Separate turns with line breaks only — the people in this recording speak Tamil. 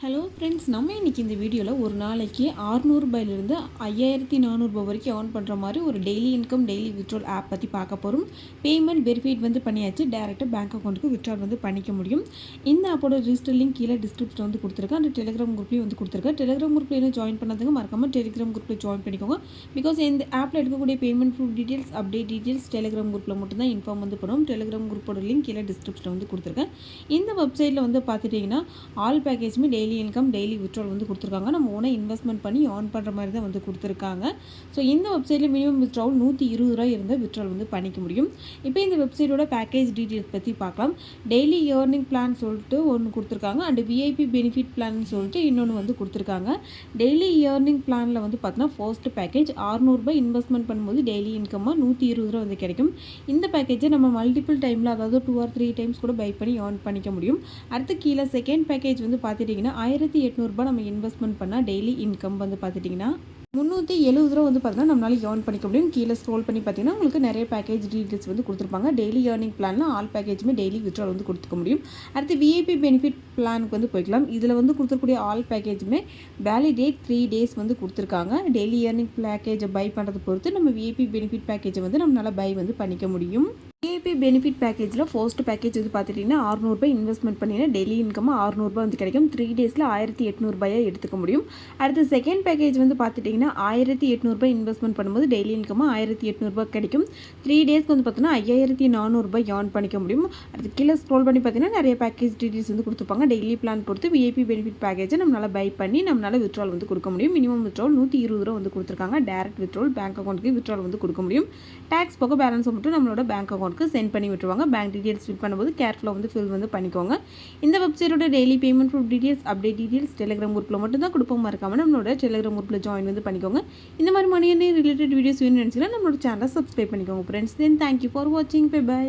ஹலோ ஃப்ரெண்ட்ஸ் நம்ம இன்னைக்கு இந்த வீடியோவில் ஒரு நாளைக்கு அறுநூறுபாயிலிருந்து ஐயாயிரத்தி நானூறுபா வரைக்கும் ஏர்ன் பண்ணுற மாதிரி ஒரு daily income daily withdrawal app பற்றி பார்க்க போகிறோம் பேமெண்ட் வெரிஃபைட் வந்து பண்ணியாச்சு. டேரெக்டாக பேங்க் அக்கௌண்ட்டுக்கு விட்ரால் வந்து பண்ணிக்க முடியும். இந்த ஆப்போட ரிஜிஸ்டர் லிங்க் கீழே டிஸ்கிரிப்ஷன் வந்து கொடுத்துருக்கேன். அந்த டெலிகிராம் குரூப்லேயும் வந்து கொடுத்துருக்கேன். டெலிகிராம் குரூப்பில் ஜாயின் பண்ணதுக்கு மறக்காமல் டெலிகிராம் குரூப்பில் ஜாயின் பண்ணிக்கோங்க. பிகாஸ் இந்த ஆப்பில் எடுக்கக்கூடிய payment proof details update details Telegram குரூப்பில் மட்டும்தான் இன்ஃபார்ம் வந்து பண்ணுவோம் டெலிகிராம் குரூப்போட லிங்க் கீழே டிஸ்கிரிப்ஷன் வந்து கொடுத்துருக்கேன். இந்த வெப்சைட்டில் வந்து பார்த்துட்டிங்கன்னா all பேக்கேஜுமே daily daily income daily withdrawal வந்து கொடுத்துருக்காங்க. நம்ம ஓனாக இன்வெஸ்ட்மெண்ட் பண்ணி ஆன் பண்ணுற மாதிரி தான் வந்து கொடுத்துருக்காங்க. ஸோ இந்த வெப்சைட்டில் மினிமம் வித்ட்ராவல் நூற்றி இருபது ரூபாய் இருந்தால் விட்ரால் வந்து பண்ணிக்க முடியும். இப்போ இந்த வெப்சைட்டோட பேக்கேஜ் டீட்டெயில்ஸ் பற்றி பார்க்கலாம். டெய்லி ஏர்னிங் பிளான் சொல்லிட்டு ஒன்று கொடுத்துருக்காங்க. அண்டு விஐபி பெனிஃபிட் பிளான் சொல்லிட்டு இன்னொன்று வந்து கொடுத்துருக்காங்க. டெய்லி இயர்னிங் பிளானில் வந்து பார்த்தீங்கன்னா ஃபர்ஸ்ட் பேக்கேஜ் ஆறுநூறுபா இன்வெஸ்ட்மெண்ட் பண்ணும்போது டெய்லி இன்கம்மாக நூற்றி இருபது ரூபா வந்து கிடைக்கும். இந்த பேக்கேஜை நம்ம மல்டிபிள் டைமில் அதாவது டூ ஆர் த்ரீ டைம்ஸ் கூட பை பண்ணி ஏர்ன் பண்ணிக்க முடியும். அடுத்து கீழே செகண்ட் பேக்கேஜ் வந்து பார்த்துட்டிங்கன்னா ஆயிரத்தி எட்நூறுபா நம்ம இன்வெஸ்ட்மெண்ட் பண்ணால் டெய்லி இன்கம் வந்து பார்த்துட்டிங்கன்னா முந்நூற்றி எழுபது ரூபா வந்து பார்த்தீங்கன்னா நம்மளால ஏர்ன் பண்ணிக்க முடியும். கீழே ஸ்க்ரோல் பண்ணி பார்த்தீங்கன்னா உங்களுக்கு நிறைய பேக்கேஜ் டீட்டெயில்ஸ் வந்து கொடுத்துருப்பாங்க. டெய்லி ஏர்னிங் பிளானில் ஆல் பேக்கேஜுமே டெய்லி விட்ரால் வந்து கொடுத்துக்க முடியும். அடுத்து விஐபி பெனிஃபிட் பிளானுக்கு வந்து போய்க்கலாம். இதில் வந்து கொடுத்துருக்கூடிய ஆல் பேக்கேஜுமே வேலிடேட் த்ரீ டேஸ் வந்து கொடுத்துருக்காங்க. டெய்லி ஏர்னிங் பேக்கேஜை பை பண்ணுறது பொறுத்து நம்ம விஐபி பெனிஃபிட் பேக்கேஜை வந்து நம்மளால் பை வந்து பண்ணிக்க முடியும். ஏபி பெனிஃபிட் பேக்கேஜில் ஃபர்ஸ்ட் பேக்கேஜ் வந்து பார்த்துட்டிங்கன்னா அறுநூறுபா இன்வெஸ்ட்மெண்ட் பண்ணிங்கன்னா டெய்லி இன்கம் அறுநூறுபா வந்து கிடைக்கும். த்ரீ டேஸில் ஆயிரத்தி எட்நூறுபாயாக எடுத்துக்க முடியும். அடுத்து செகண்ட் பேக்கேஜ் வந்து பார்த்துட்டிங்கன்னா ஆயிரத்தி எட்நூறுபா இன்வெஸ்ட்மெண்ட் பண்ணும்போது டெய்லி இன்கம் ஆயிரத்தி எட்நூறுபா கிடைக்கும். த்ரீ டேஸ்க்கு வந்து பார்த்தீங்கன்னா ஐயாயிரத்தி நானூறுபா ஏர்ன் பண்ணிக்க முடியும். அடுத்து கீழே ஸ்க்ரோல் பண்ணி பார்த்தீங்கன்னா நிறைய பேக்கேஜ் டீட்டெயில்ஸ் வந்து கொடுத்துருப்பாங்க. டெய்லி பிளான் பொறுத்து விஐபி பெனிஃபிட் பேக்கேஜை நம்மளால் பை பண்ணி நம்மளால் வித்ட்ரால் வந்து கொடுக்க முடியும். மினிமம் வித்ட்ரால் நூற்றி இருபது ரூபா வந்து கொடுத்துருக்காங்க. டேரக்ட் வித்ட்ரால் பேங்க் அக்கௌண்ட்டுக்கு வித்ட்ரால் வந்து கொடுக்க முடியும். டேக்ஸ் போக பேலன்ஸை மட்டும் நம்மளோட பேங்க் அக்கௌண்ட்டுக்கு சென்ட் பண்ணி விட்டுருவாங்க. பேங்க் டீட்டெயில்ஸ் ஃபில் பண்ணும்போது கேர்ஃபுல்லாக வந்து ஃபில் வந்து பண்ணிக்கோங்க. இந்த வெப்சைட்டோட daily payment proof details update details Telegram குரூப்பில் மட்டும் தான் கொடுப்போம். மறக்காம நம்மளோட டெலிகிராம் குரூப்பில் ஜாயின் வந்து பண்ணிக்கோங்க. இந்த மாதிரி மணி ரிலேட்டட் வீடியோஸ் வேணும்னு நினச்சிங்கன்னா நம்மளோட சேனலை சப்ஸ்கிரைப் பண்ணிக்கோங்க friends then thank you for வாட்சிங் பை பை